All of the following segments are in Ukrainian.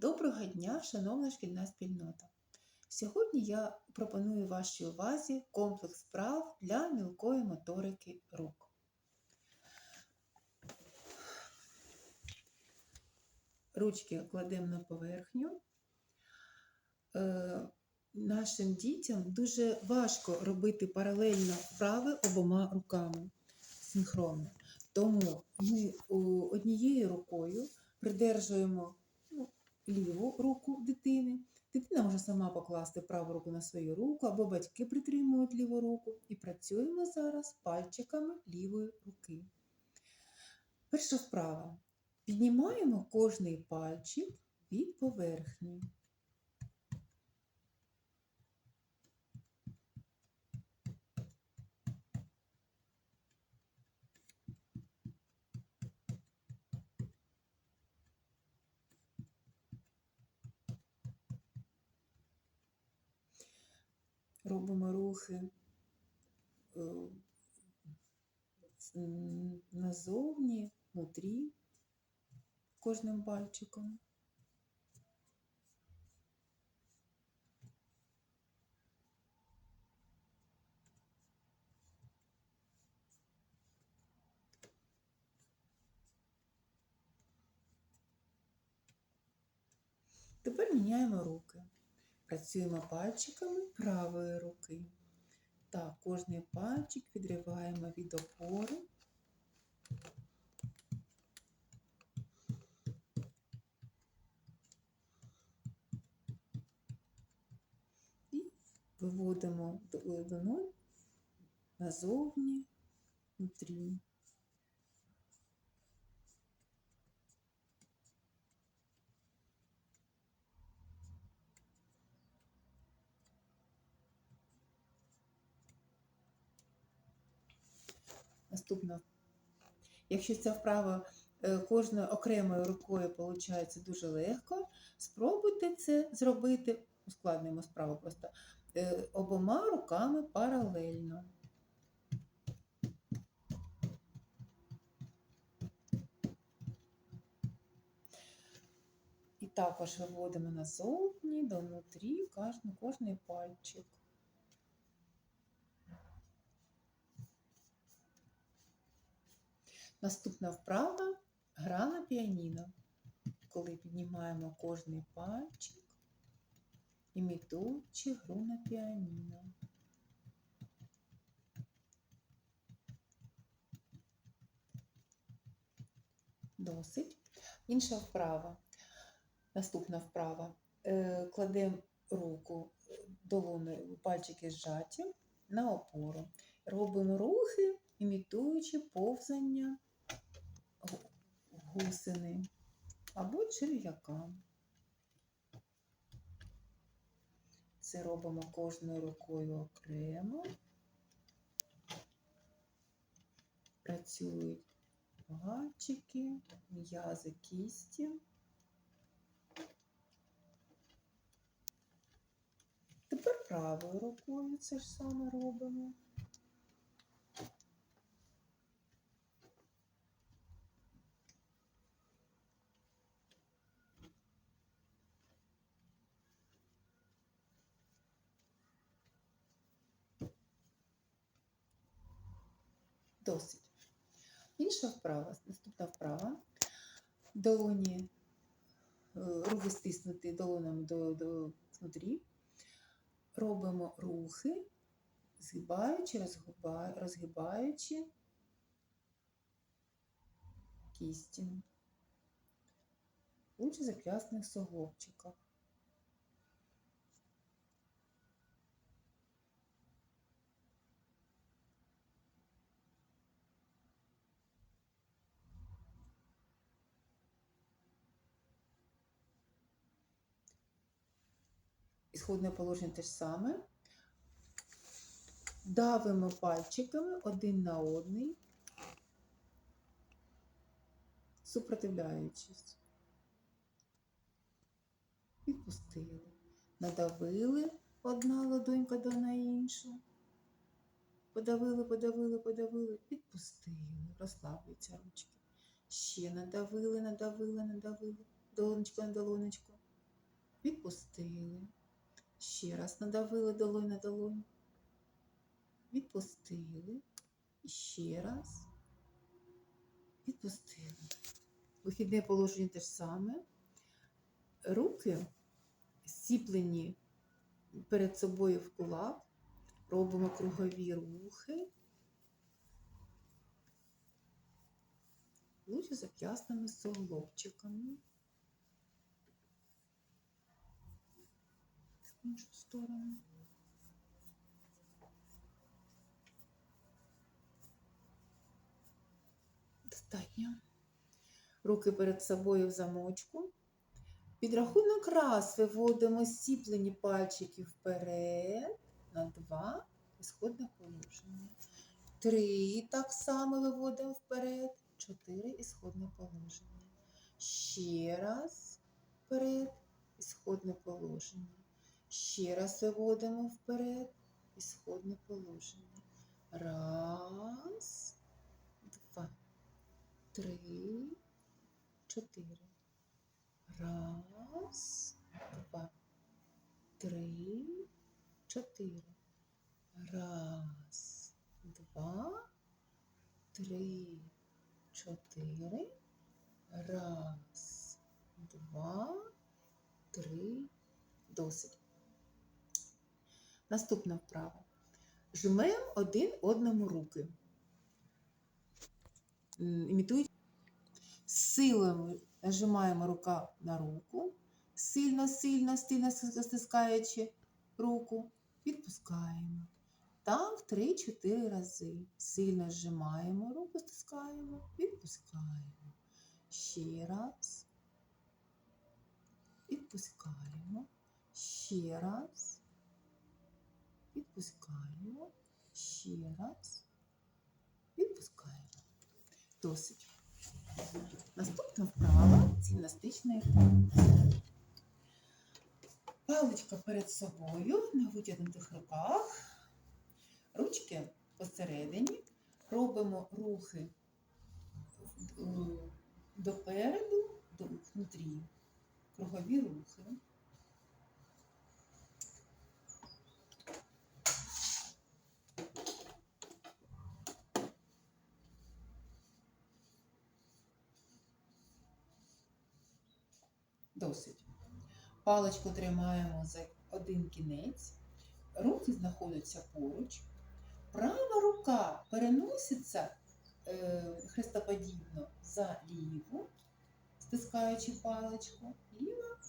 Доброго дня, шановна шкільна спільнота! Сьогодні я пропоную вашій увазі комплекс вправ для мілкої моторики рук. Ручки кладемо на поверхню. Е, Нашим дітям дуже важко робити паралельно вправи обома руками синхронно. Тому ми однією рукою придержуємо ліву руку дитини. Дитина може сама покласти праву руку на свою руку, або батьки притримують ліву руку. І працюємо зараз пальчиками лівої руки. Перша вправа. Піднімаємо кожний пальчик від поверхні. Робимо рухи е, назовні, внутрі кожним пальчиком. Тепер міняємо руки. Працюємо пальчиками правої руки. Так, кожний пальчик відриваємо від опори. І виводимо долонь назовні, внутрі. Наступна. Якщо ця вправа е, кожною окремою рукою виходить дуже легко, спробуйте це зробити, ускладнюємо справу просто, е, обома руками паралельно. І також виводимо назовні, до внутрі кожний пальчик. Наступна вправа гра на піаніно. Коли піднімаємо кожний пальчик, імітуючи гру на піаніно. Досить. Інша вправа. Наступна вправа. Е, Кладемо руку долоною, пальчики зжаті на опору. Робимо рухи, імітуючи повзання гусени або черв'яка. Це робимо кожною рукою окремо. Працюють пальчики, м'язи кісті. Тепер правою рукою це ж саме робимо. Досить. Інша вправа, наступна вправа. Долоні, е, руки стиснуті долонями до, до внутрі. Робимо рухи, згибаючи, розгибаючи кісті. Лучше зап'ясних суглобчиках. Ісходне положення те ж саме. Давимо пальчиками один на одний, супротивляючись. Відпустили. Надавили одна ладонька до на іншу. Подавили, подавили, подавили, відпустили. Розслаблюються ручки. Ще надавили, надавили, надавили. Долонечко на долонечку. відпустили. Ще раз надавили долонь на долонь. Відпустили. Ще раз. Відпустили. Вихідне положення те ж саме. Руки зціплені перед собою в кулак. Робимо кругові рухи. Лучше зап'ясними суглобчиками. Іншу сторону. Достатньо. Руки перед собою в замочку. Підрахунок раз виводимо зціплені пальчики вперед на два. Ісходне положення. Три так само виводимо вперед. Чотири ісходне положення. Ще раз вперед. Ісходне положення. Ще раз виводимо вперед. Ісходне положення. Раз, два, три, чотири. Раз, два, три, чотири. Раз, два, три, чотири. Раз, два, три. Досить. Наступна вправа. Жмемо один одному руки. М, Імітують. Силою нажимаємо рука на руку, сильно, сильно, сильно стискаючи руку, відпускаємо. Так, 3-4 рази. Сильно зжимаємо руку, стискаємо, відпускаємо. Ще раз. Відпускаємо. Ще раз. Відпускаємо. Ще раз. Відпускаємо. Досить. Наступна вправа гімнастичної палиці. Паличка перед собою на витягнутих руках. Ручки посередині. Робимо рухи допереду, до внутрі. Кругові рухи. Досить. Паличку тримаємо за один кінець, руки знаходяться поруч. Права рука переноситься е, хрестоподібно за ліву, стискаючи паличку. Ліва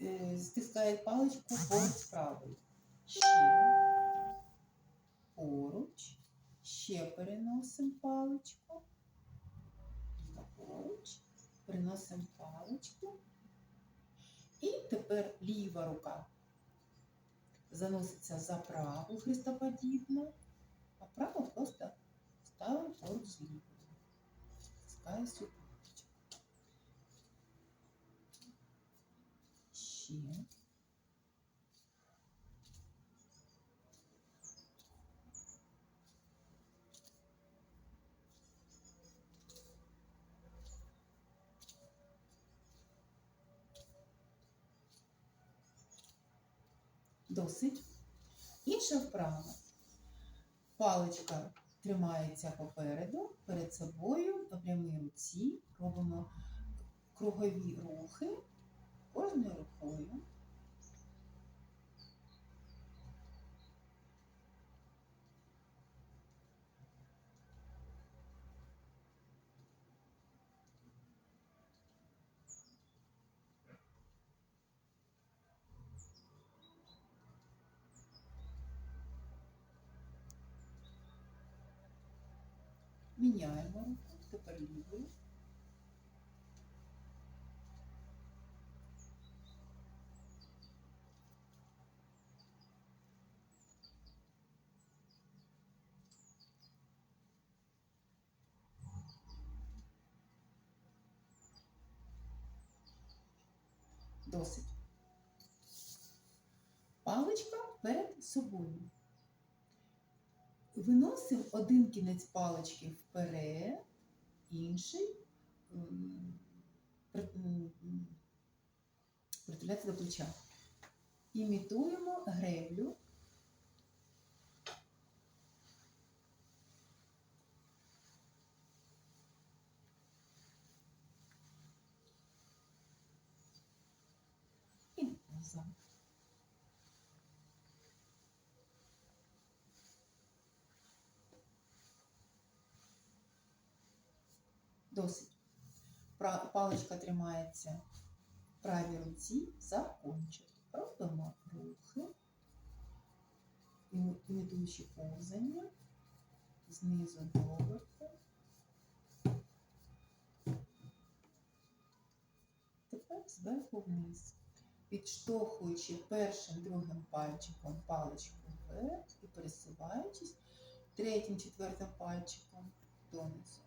е, стискає паличку поруч правою. Ще поруч. Ще переносимо паличку. Переносимо паличку. І тепер ліва рука заноситься за праву хрестоподібно, а права просто ставимо поруч з лівою. Стискаю сюди. Ще. Досить. Інша вправа. Паличка тримається попереду, перед собою на прямій руці робимо кругові рухи кожною рукою. Міняємо тепер лівою. Досить. Паличка перед собою. Виносимо один кінець палички вперед, інший м, при- м, м, Притуляти до плеча. Імітуємо греблю. І назад. Досить. Паличка тримається в правій руці за кончик. Робимо рухи, імі- імітуючи повзання знизу доверху. Тепер зверху вниз. Підштовхуючи першим другим пальчиком паличку вверх і пересуваючись третім, четвертим пальчиком донизу.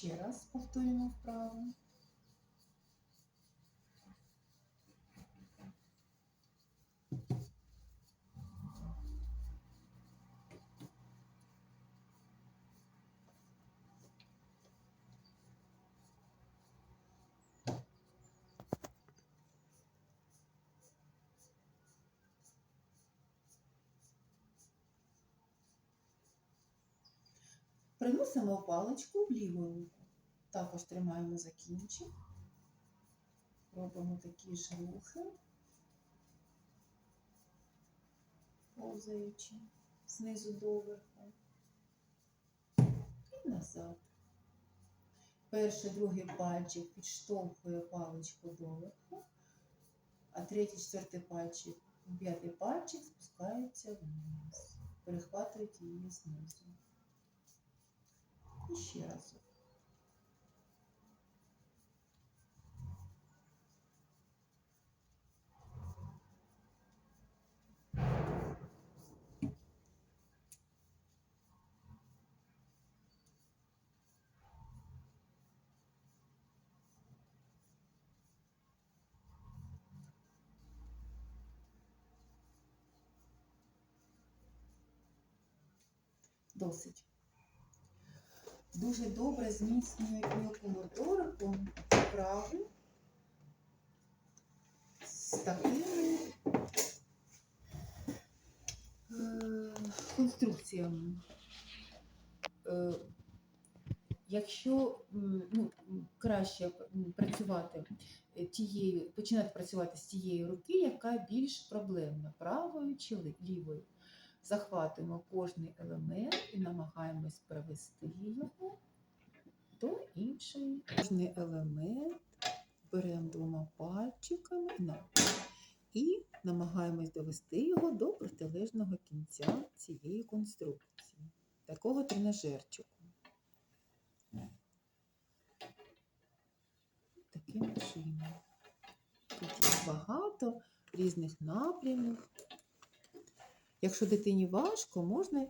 Ще раз повторюємо вправо. Приносимо паличку в ліву руку. Також тримаємо за кінчик. Робимо такі ж рухи, повзаючи знизу доверху. І назад. Перший, другий пальчик підштовхує паличку доверху, а третій, четвертий пальчик, п'ятий пальчик спускається вниз. Перехватують її знизу. І ще раз. Досить. Дуже добре зміцнює мілку моторику вправи з такими е, конструкціями. Е, Якщо ну, краще працювати тією, починати працювати з тієї руки, яка більш проблемна, правою чи лівою. Захватуємо кожний елемент і намагаємось привести його до іншої. Кожний елемент беремо двома пальчиками і намагаємось довести його до протилежного кінця цієї конструкції, такого тренажерчику. Таким чином. Тут багато різних напрямів. Якщо дитині важко, можна,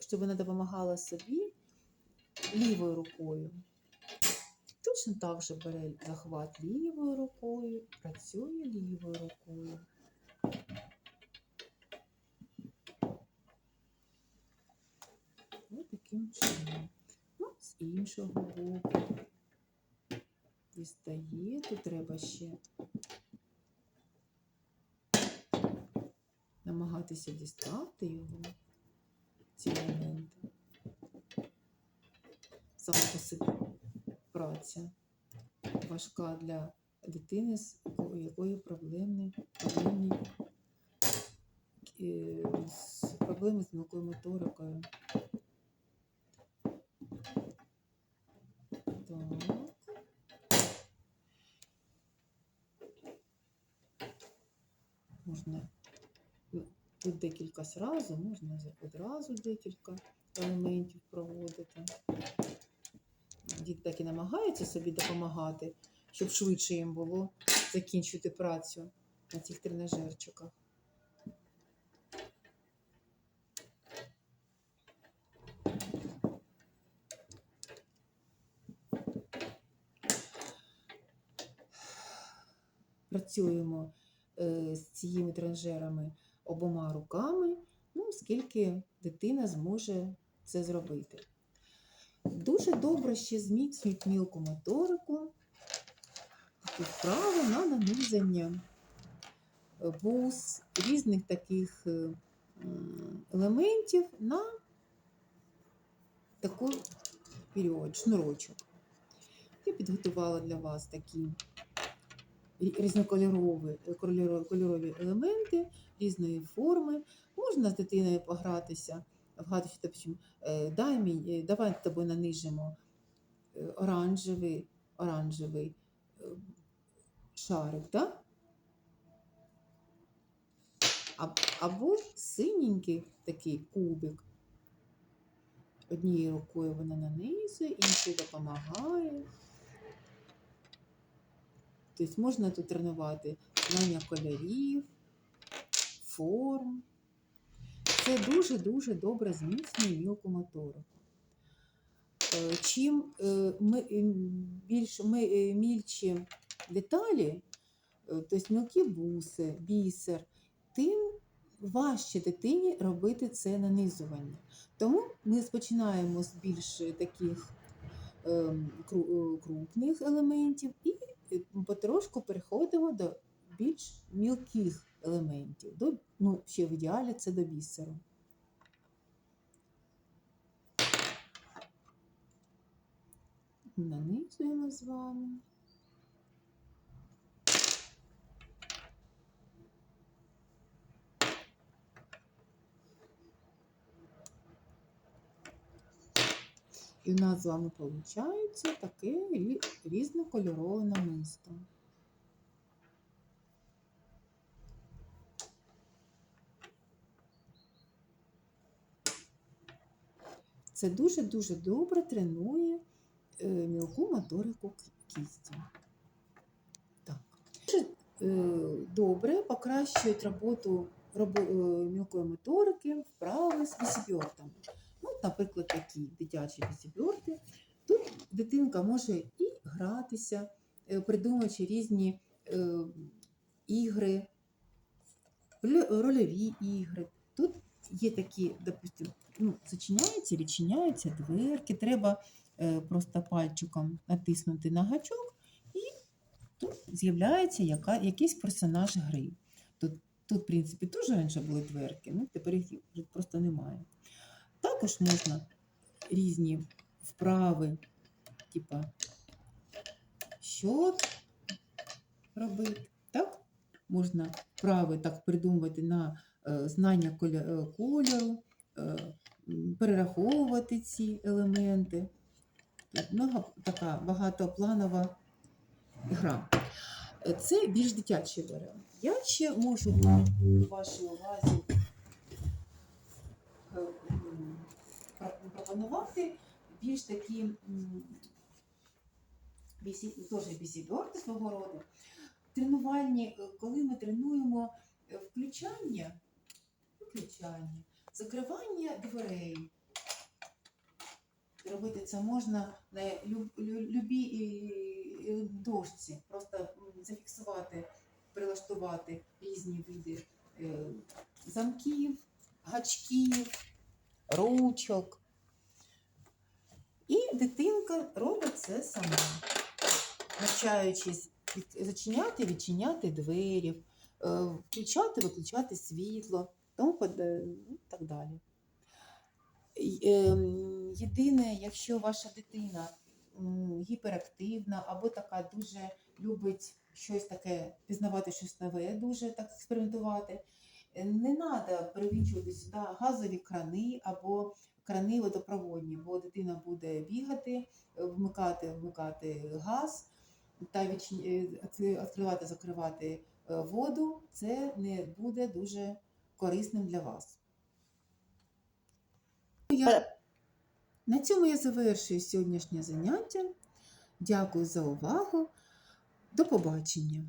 щоб вона допомагала собі лівою рукою. Точно так же бере захват лівою рукою, працює лівою рукою. Ось таким чином. Ну, з іншого боку. Дістає, тут треба ще намагатися дістати його, ці елементи. Саме по собі праця важка для дитини, у якої проблемні, проблемні, проблеми з мілкою моторикою. Так. Можна ну, тут декілька зразу, можна одразу декілька елементів проводити. Діти так і намагаються собі допомагати, щоб швидше їм було закінчити працю на цих тренажерчиках. Працюємо е, з цими тренажерами обома руками. Ну, скільки дитина зможе це зробити. Дуже добре ще зміцнюють мілку моторику, такі вправи на нанизання е, бус, різних таких е, елементів на таку період, шнурочок. Я підготувала для вас такі різнокольорові е, кольорові елементи різної форми. Можна з дитиною погратися, вгадати, допустим, е, дай мені, е, давай з нанижимо оранжевий, оранжевий шарик, да? Або синенький такий кубик. Однією рукою вона нанизує, іншою допомагає. Тобто можна тут тренувати знання кольорів, форм. Це дуже-дуже добре зміцнює мілку моторику. Е, Чим е, ми, е, більш ми, мільчі деталі, тобто мілкі буси, бісер, тим важче дитині робити це нанизування. Тому ми починаємо з більш таких ем, кру- крупних елементів і потрошку переходимо до більш мілких елементів. До, ну, ще в ідеалі це до бісеру. Нанизуємо з вами. І в нас з вами виходить таке рі- різнокольорове намисто. Це дуже-дуже добре тренує е, мілку моторику кісті. Так. Дуже е, добре покращують роботу е, мілкої моторики вправи з вісібьортами. Ну, наприклад, такі дитячі вісібьорти. Тут дитинка може і гратися, е, придумуючи різні е, ігри, роль- рольові ігри. Тут є такі, допустим, ну, зачиняються, відчиняються дверки. Треба е, просто пальчиком натиснути на гачок, і тут з'являється яка, якийсь персонаж гри. Тут, тут, в принципі, теж раніше були дверки, ну тепер їх просто немає. Також можна різні вправи, типа щот робити. Так? Можна вправи так придумувати на е, знання е, кольору, е, перераховувати ці елементи. Много, така багатопланова гра. Це більш дитячий варіант. Я ще можу вашій увазі пропонувати більш такі теж бісіборти свого роду. Тренувальні, е, коли ми тренуємо е, включання, включання, закривання дверей. Робити це можна на люб, любій е, е, дошці, просто зафіксувати, прилаштувати різні види е, замків, гачків, ручок. І дитинка робить це сама, навчаючись зачиняти, відчиняти двері, е, включати, виключати світло, тому ну, так далі. Ем, Єдине, якщо ваша дитина гіперактивна або така дуже любить щось таке, пізнавати щось нове, дуже так експериментувати, не треба привінчувати сюди газові крани або крани водопроводні, бо дитина буде бігати, е, вмикати, вмикати газ та е, відкри- відкривати, закривати е, воду. Це не буде дуже корисним для вас. Я... На цьому я завершую сьогоднішнє заняття. Дякую за увагу. До побачення!